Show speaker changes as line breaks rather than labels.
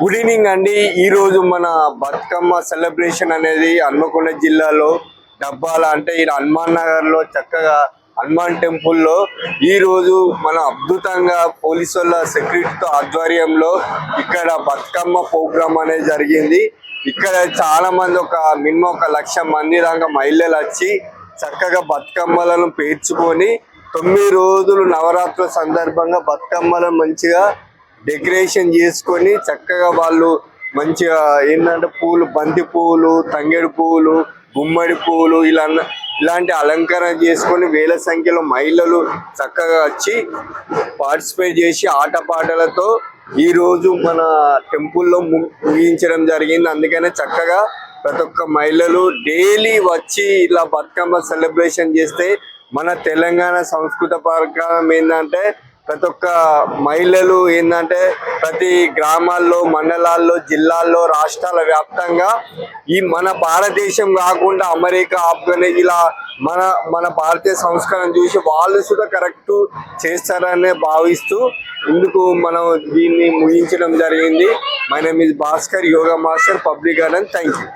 Good evening అండి. ఈ రోజు మన బతుకమ్మ సెలబ్రేషన్ అనేది హన్మకొండ జిల్లాలో డబ్బాల అంటే ఈ హనుమాన్ నగర్లో చక్కగా హనుమాన్ టెంపుల్లో ఈ రోజు మన అద్భుతంగా పోలీసు వాళ్ళ సెక్యూరిటీతో ఆధ్వర్యంలో ఇక్కడ బతుకమ్మ ప్రోగ్రామ్ అనేది జరిగింది. ఇక్కడ చాలా మంది ఒక మినిమం ఒక లక్ష మంది దాకా మహిళలు వచ్చి చక్కగా బతుకమ్మలను పేర్చుకొని తొమ్మిది రోజులు నవరాత్రుల సందర్భంగా బతుకమ్మలను మంచిగా డెకరేషన్ చేసుకొని చక్కగా వాళ్ళు మంచిగా ఏంటంటే పూలు బంతి పువ్వులు తంగేడు పువ్వులు గుమ్మడి పువ్వులు ఇలా ఇలాంటి అలంకరణ చేసుకొని వేల సంఖ్యలో మహిళలు చక్కగా వచ్చి పార్టిసిపేట్ చేసి ఆటపాటలతో ఈరోజు మన టెంపుల్లో ము- ముగించడం జరిగింది. అందుకనే చక్కగా ప్రతి ఒక్క మహిళలు డైలీ వచ్చి ఇలా బతుకమ్మ సెలబ్రేషన్ చేస్తే మన తెలంగాణ సంస్కృత ప్రకారం ఏంటంటే ప్రతి ఒక్క మహిళలు ఏంటంటే ప్రతి గ్రామాల్లో మండలాల్లో జిల్లాల్లో రాష్ట్రాల వ్యాప్తంగా ఈ మన భారతదేశం కాకుండా అమెరికా ఆఫ్ఘనిస్తాన్ ఇలా మన మన భారతీయ సంస్కారం చూసి వాళ్ళు కూడా కరెక్ట్ చేస్తారనే భావిస్తూ ఇందుకు మనం దీన్ని ముగించడం జరిగింది. My name is Bhaskar yoga master public garden thank you